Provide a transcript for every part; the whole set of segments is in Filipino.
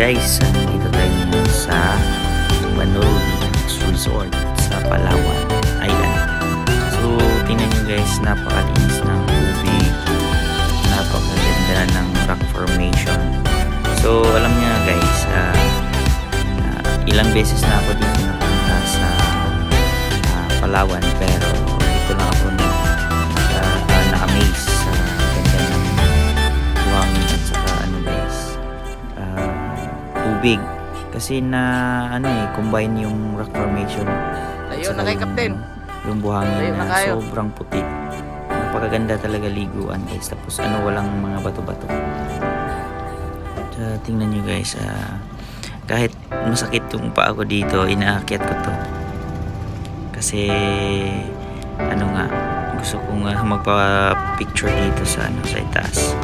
guys, dito tayo ngayon sa Beach Resort sa Palawan Island. So, tingnan nyo guys, napakalinis ng tubig, napakaganda ng rock formation. So, alam niya guys, ah, ah, ilang beses na ako dito napunta sa ah, Palawan pero tubig. Kasi na ano eh combine yung rock formation. Ayun, na kay Captain. yung buhangin na na sobrang puti. Napakaganda talaga liguan guys. Tapos ano walang mga bato-bato. So, tingnan nyo guys. Ah, kahit masakit yung paa ko dito inaakyat ko to. Kasi ano nga gusto kong ah, magpa-picture dito sa ano sa itaas.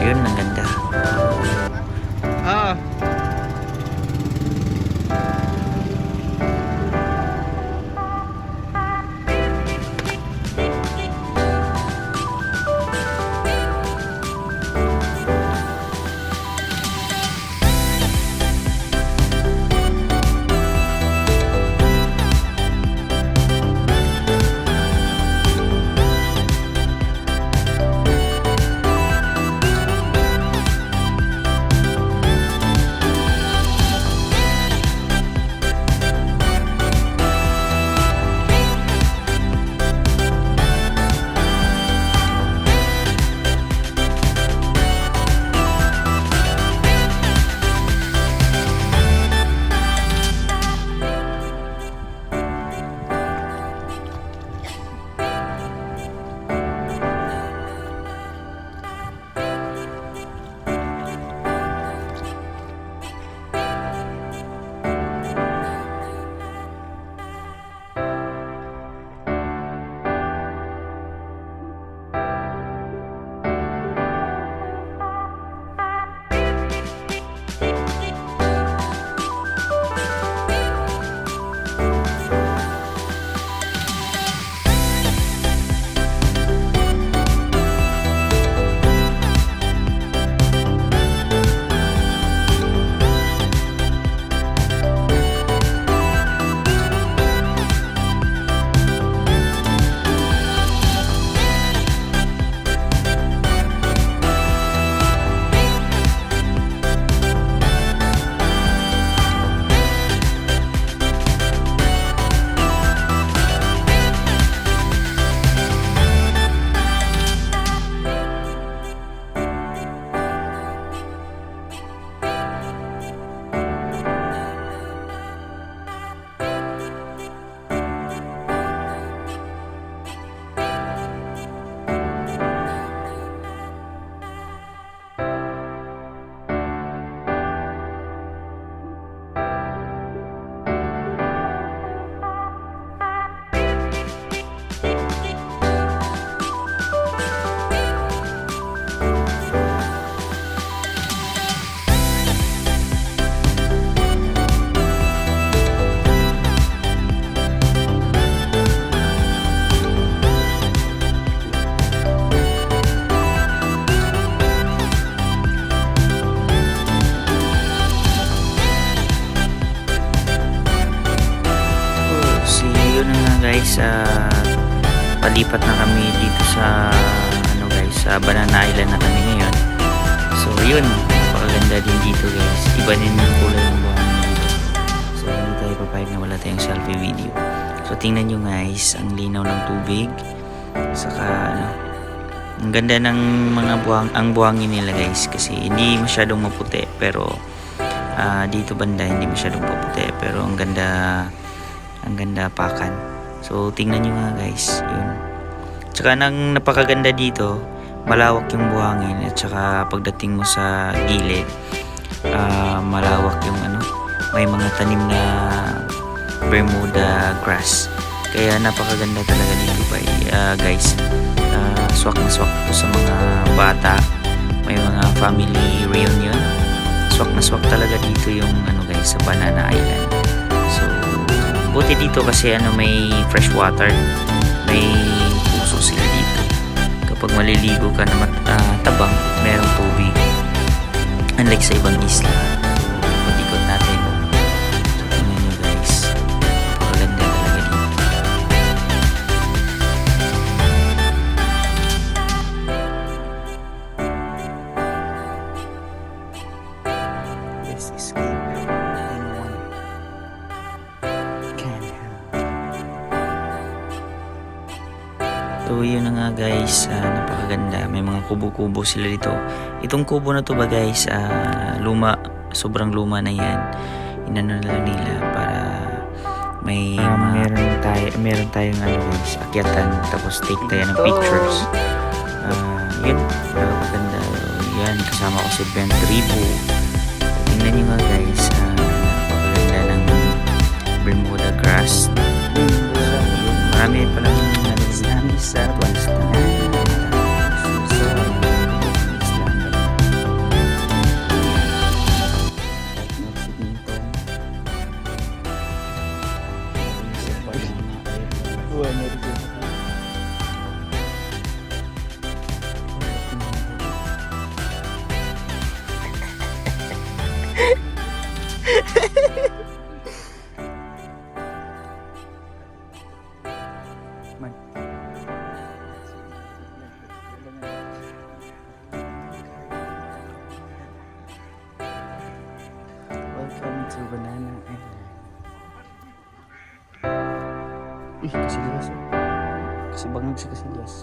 Yun ang ganda. Ah. Guys, ah, palipat na kami dito sa ano guys, sa Banana Island na kami ngayon. So, yun, napakaganda din dito guys. Iba din yung kulay ng buhangin dito. So, hindi tayo papayag na wala tayong selfie video. So, tingnan nyo guys, ang linaw ng tubig. Saka, ano, ang ganda ng mga buhang, ang buhangin nila guys kasi hindi masyadong maputi pero ah, dito banda hindi masyadong maputi pero ang ganda ang ganda pakan. So, tingnan nyo nga guys. Yun. Tsaka nang napakaganda dito, malawak yung buhangin at tsaka pagdating mo sa gilid, ah, malawak yung ano, may mga tanim na Bermuda grass. Kaya napakaganda talaga dito by, ah, guys. Ah, swak na swak to sa mga bata. May mga family reunion. Swak na swak talaga dito yung ano guys sa Banana Island. Buti dito kasi ano may fresh water. May puso sila dito. Kapag maliligo ka na mat, ah, uh, tabang, merong tubig. Unlike sa ibang isla. Ikot-ikot natin. So, tingnan nyo guys. Pagaganda talaga dito. This is good. Yun na nga guys, ah, napakaganda. May mga kubo-kubo sila dito. Itong kubo na to ba guys, ah, luma, sobrang luma na yan. Inano na lang nila para may meron tayo meron tayong ano guys, akyatan tapos take tayo ng pictures. Ah, yun, napakaganda. Yan, kasama ko si Ben Tribo. Tingnan nyo nga Uy, kasilyas. Kasi bangag sa kasilyas.